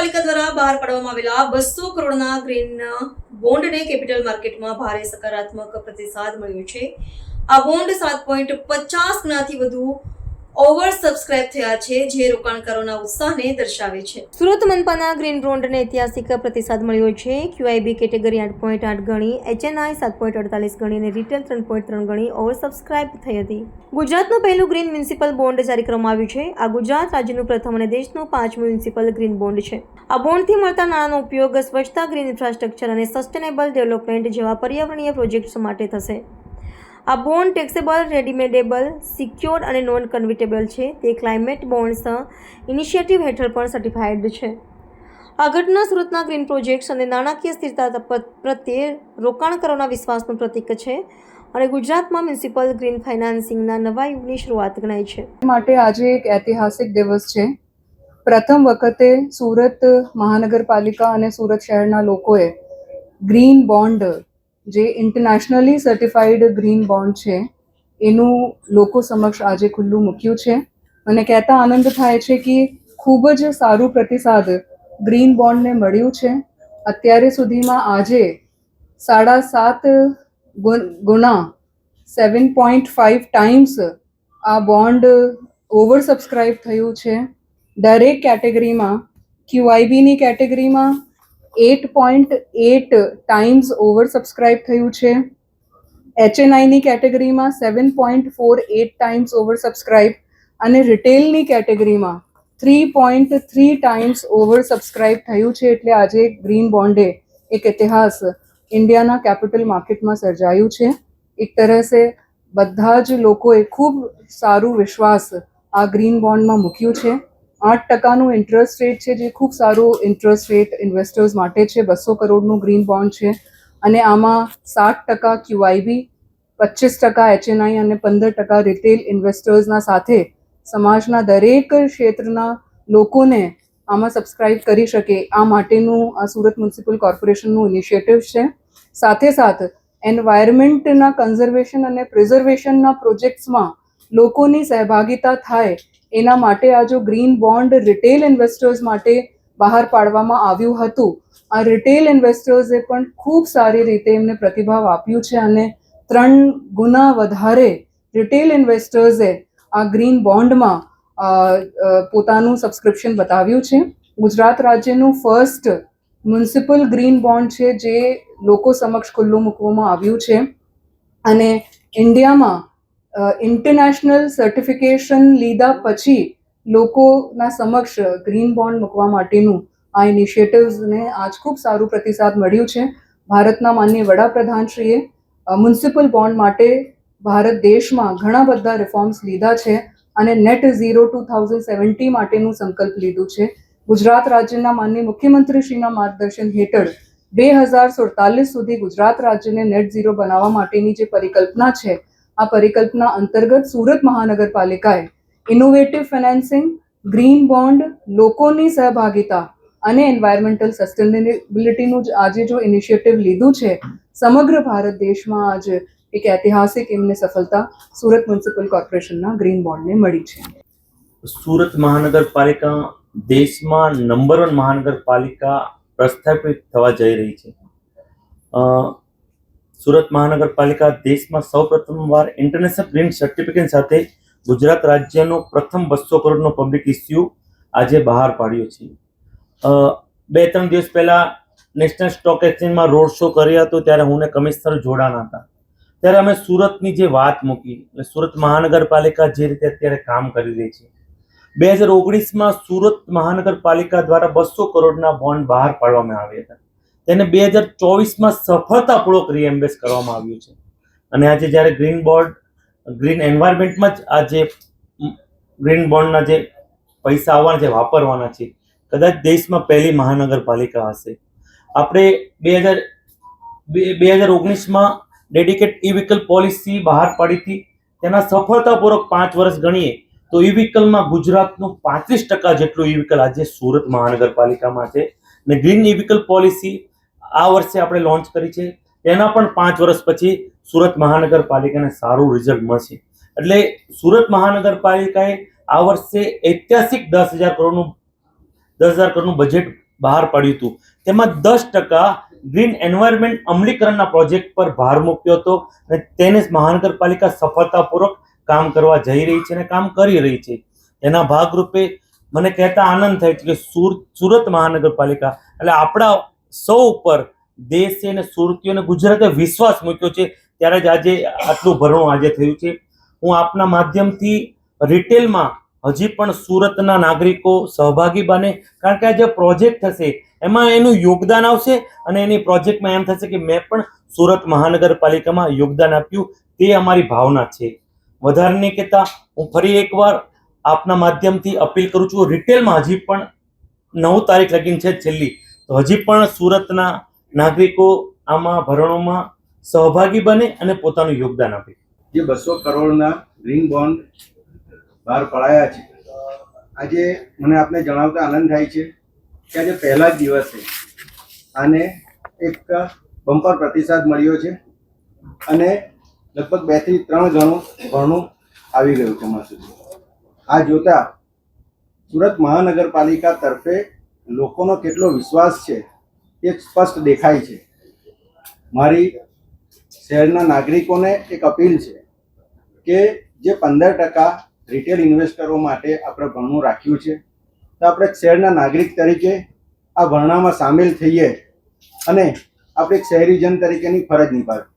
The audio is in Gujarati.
મહાનગરપાલિકા દ્વારા બહાર પાડવામાં આવેલા બસો કરોડના ગ્રીન બોન્ડને કેપિટલ માર્કેટમાં ભારે સકારાત્મક પ્રતિસાદ મળ્યો છે. આ બોન્ડ સાત પોઈન્ટ પચાસ ગણાથી વધુ ઓવર સબસ્ક્રાઇબ થયા છે, જે રોકાણકારોના ઉત્સાહને દર્શાવે છે. સુરત મનપાના ગ્રીન બોન્ડને ઐતિહાસિક પ્રતિસાદ મળ્યો છે. ક્યુઆઈબી કેટેગરી આઠ પોઈન્ટ આઠ ગણી એચએનઆઈ સાત પોઈન્ટ અડતાલીસ ગણી અને રિટેલ ત્રણ પોઈન્ટ ત્રણ ગણી ઓવર સબસ્ક્રાઇબ થઈ હતી. ગુજરાતનું પહેલું ગ્રીન મ્યુનિસિપલ બોન્ડ જારી કરવામાં આવ્યું છે. આ ગુજરાત રાજ્યનું પ્રથમ અને દેશનું પાંચમું મ્યુનિસિપલ ગ્રીન બોન્ડ છે. આ બોન્ડથી મળતા નાણાંનો ઉપયોગ સ્વચ્છતા, ગ્રીન ઇન્ફ્રાસ્ટ્રક્ચર અને સસ્ટેનેબલ ડેવલપમેન્ટ જેવા પર્યાવરણીય પ્રોજેક્ટ્સ માટે થશે. આ બોન્ડ ટેક્સેબલ રેડિમેડેબલ સિક્યોર્ડ અને નોન કન્વિટેબલ છે. તે ક્લાઇમેટ બોન્ડ્સ ઇનિશિયેટિવ હેઠળ પણ સર્ટિફાઈડ છે. આ ઘટના સુરતના ગ્રીન પ્રોજેક્ટ્સ અને નાણાકીય સ્થિરતા પ્રત્યે પ્રત્યે રોકાણકારોના વિશ્વાસનું પ્રતીક છે અને ગુજરાતમાં મ્યુનિસિપલ ગ્રીન ફાઇનાન્સિંગના નવા યુગની શરૂઆત ગણાય છે. માટે આજે એક ઐતિહાસિક દિવસ છે. પ્રથમ વખતે સુરત મહાનગરપાલિકા અને સુરત શહેરના લોકોએ ગ્રીન બોન્ડ જે ઇન્ટરનેશનલી સર્ટિફાઈડ ગ્રીન બોન્ડ છે, એનું લોકો સમક્ષ આજે ખુલ્લું મૂક્યું છે. અને કહેતા આનંદ થાય છે કે ખૂબ જ સારું પ્રતિસાદ ગ્રીન બોન્ડને મળ્યું છે. અત્યારે સુધીમાં આજે સાડા સાત ગુણ- સેવન પોઈન્ટ ફાઇવ ટાઈમ્સ આ બોન્ડ ઓવર સબસ્ક્રાઇબ થયું છે. દરેક કેટેગરીમાં ક્યુઆઈબીની કેટેગરીમાં eight point eight times over subscribe થયું છે. એચએનઆઈની કેટેગરીમાં seven point four eight times over subscribe અને રિટેલની કેટેગરીમાં three point three times over subscribe થયું છે એટલે આજે ગ્રીન બોન્ડે એક ઇતિહાસ ઇન્ડિયાના કેપિટલ માર્કેટમાં સર્જાયું છે. એક તરહ બધા જ લોકોએ ખૂબ સારું વિશ્વાસ આ ગ્રીન બોન્ડમાં મૂક્યું છે. આઠ ટકાનું ઇન્ટરેસ્ટ રેટ છે જે ખૂબ સારું ઇન્ટરેસ્ટ રેટ ઇન્વેસ્ટર્સ માટે છે. બસો કરોડનું ગ્રીન બોન્ડ છે. અને આમાં સાત ટકા ક્યુઆઈબી પચીસ ટકા એચએનઆઈ અને પંદર ટકા રિટેલ ઇન્વેસ્ટર્સના સાથે સમાજના દરેક ક્ષેત્રના લોકોને આમાં સબસ્ક્રાઇબ કરી શકે. આ માટેનું આ સુરત મ્યુનિસિપલ કોર્પોરેશનનું ઇનિશિયેટિવ છે. સાથે સાથ એન્વાયરમેન્ટના કન્ઝર્વેશન અને પ્રિઝર્વેશનના પ્રોજેક્ટ્સમાં લોકોની સહભાગિતા થાય એના માટે આ જો ગ્રીન બોન્ડ રિટેલ ઇન્વેસ્ટર્સ માટે બહાર પાડવામાં આવ્યું હતું. આ રિટેલ ઇન્વેસ્ટર્સે પણ ખૂબ સારી રીતે એમને પ્રતિભાવ આપ્યું છે અને ત્રણ ગુના વધારે રિટેલ ઇન્વેસ્ટર્સે આ ગ્રીન બોન્ડમાં પોતાનું સબસ્ક્રિપ્શન બતાવ્યું છે. ગુજરાત રાજ્યનું ફર્સ્ટ મ્યુનિસિપલ ગ્રીન બોન્ડ છે જે લોકો સમક્ષ ખુલ્લું મૂકવામાં આવ્યું છે. અને ઇન્ડિયામાં ઇન્ટરનેશનલ સર્ટિફિકેશન લીધા પછી લોકોના સમક્ષ ગ્રીન બોન્ડ મૂકવા માટેનું આ ઇનિશિયેટિવ્સને આજ ખૂબ સારું પ્રતિસાદ મળ્યું છે. ભારતના માન્ય વડાપ્રધાનશ્રીએ મ્યુનિસિપલ બોન્ડ માટે ભારત દેશમાં ઘણા બધા રિફોર્મ્સ લીધા છે અને net zero two thousand seventy માટેનું સંકલ્પ લીધું છે. ગુજરાત રાજ્યના માન્ય મુખ્યમંત્રીશ્રીના માર્ગદર્શન હેઠળ બે હજાર સુડતાલીસ સુધી ગુજરાત રાજ્યને નેટ ઝીરો બનાવવા માટેની જે પરિકલ્પના છે આ પરિકલ્પના અંતર્ગત સુરત મહાનગરપાલિકાએ ઇનોવેટિવ ફાઇનાન્સિંગ ગ્રીન બોન્ડ લોકોની સહભાગિતા અને એન્વાયરમેન્ટલ સસ્ટેનેબિલિટીનું આજે જો ઇનિશિયેટિવ લીધું છે, સમગ્ર ભારત દેશમાં આજ એક ઐતિહાસિક એમને સફળતા સુરત મ્યુનિસિપલ કોર્પોરેશનના ગ્રીન બોન્ડને મળી છે. સુરત મહાનગરપાલિકા દેશમાં નંબર વન મહાનગરપાલિકા પ્રસ્થાપિત થવા જઈ રહી છે. સુરત મહાનગરપાલિકા દેશમાં સૌપ્રથમવાર ઇન્ટરનેશનલ ગ્રીન સર્ટિફિકેટ સાથે ગુજરાત રાજ્યનો પ્રથમ બસો કરોડનો પબ્લિક ઇસ્યુ આજે બહાર પાડ્યો છે. બે ત્રણ દિવસ પહેલાં નેશનલ સ્ટોક એક્સચેન્જમાં રોડ શો કર્યો હતો, ત્યારે હું કમિશનર જોડાણા હતા. ત્યારે અમે સુરતની જે વાત મૂકી, એટલે સુરત મહાનગરપાલિકા જે રીતે અત્યારે કામ કરી રહી છે. બે હજાર ઓગણીસમાં સુરત મહાનગરપાલિકા દ્વારા બસો કરોડના બોન્ડ બહાર પાડવામાં આવ્યા હતા. તેને બે હજાર ચોવીસમાં સફળતાપૂર્વક રીએમ્બેસ કરવામાં આવ્યું છે. અને આજે જ્યારે ગ્રીન બોર્ડ ગ્રીન એન્વાયરમેન્ટમાં જ આ જે ગ્રીન બોન્ડના જે પૈસા આવવાના છે, વાપરવાના છે, કદાચ દેશમાં પહેલી મહાનગરપાલિકા હશે. આપણે બે હજાર બે હજાર ઓગણીસમાં ડેડિકેટ ઈ વ્હીકલ પોલિસી બહાર પાડી હતી. તેના સફળતાપૂર્વક પાંચ વર્ષ ગણીએ, તો ઈ વ્હીકલમાં ગુજરાતનું પાંત્રીસ ટકા જેટલું ઈ વ્હીકલ આજે સુરત મહાનગરપાલિકામાં છે. ને ગ્રીન ઈ વ્હીકલ પોલિસી આ વર્ષે આપણે લોન્ચ કરી છે. તેના પણ પાંચ વર્ષ પછી સુરત મહાનગરપાલિકાને સારું રિઝલ્ટ મળશે. એટલે સુરત મહાનગરપાલિકાએ આ વર્ષે ઐતિહાસિક દસ હજાર કરોડનું, દસ હજાર કરોડનું બજેટ બહાર પાડ્યું હતું. તેમાં દસ ટકા ગ્રીન એન્વાયરમેન્ટ અમલીકરણના પ્રોજેક્ટ પર ભાર મૂક્યો હતો અને તેને મહાનગરપાલિકા સફળતાપૂર્વક કામ કરવા જઈ રહી છે અને કામ કરી રહી છે. એના ભાગરૂપે મને કહેતા આનંદ થાય છે કે સુર, સુરત મહાનગરપાલિકા, એટલે આપણા સૌ ઉપર દેશે અને સુરતીઓને ગુજરાતે વિશ્વાસ મૂક્યો છે, ત્યારે જ આજે આટલું ભરણું આજે થયું છે. હું આપના માધ્યમથી રિટેલમાં હજી પણ સુરતના નાગરિકો સહભાગી બને, કારણ કે આ જે પ્રોજેક્ટ થશે, એમાં એનું યોગદાન આવશે અને એની પ્રોજેક્ટમાં એમ થશે કે મેં પણ સુરત મહાનગરપાલિકામાં યોગદાન આપ્યું, તે અમારી ભાવના છે. વધારે નહીં કહેતા, હું ફરી એકવાર આપના માધ્યમથી અપીલ કરું છું, રિટેલમાં હજી પણ નવ તારીખ લગીન છે છેલ્લી તો હજી પણ સુરતના નાગરિકો આમાં ભરણોમાં સહભાગી બને અને પોતાનું યોગદાન આપે. જે બસો કરોડના ગ્રીન બોન્ડ બહાર પડાયા છે. આજે મને આપને જણાવતા આનંદ થાય છે કે આજે પહેલા જ દિવસે આને એક બમ્પર પ્રતિસાદ મળ્યો છે અને લગભગ બેથી ત્રણ ગણું ભરણું આવી ગયું છે અમારા આ જોતા સુરત મહાનગરપાલિકા તરફે લોકોનો કેટલો વિશ્વાસ છે એ સ્પષ્ટ દેખાય છે. મારી શહેરના નાગરિકોને એક અપીલ છે કે જે પંદર ટકા રિટેલ ઇન્વેસ્ટરો માટે આપણે ભરણું રાખ્યું છે, તો આપણે શહેરના નાગરિક તરીકે આ ભરણામાં સામેલ થઈએ અને આપણે શહેરીજન તરીકેની ફરજ નિભાવીએ.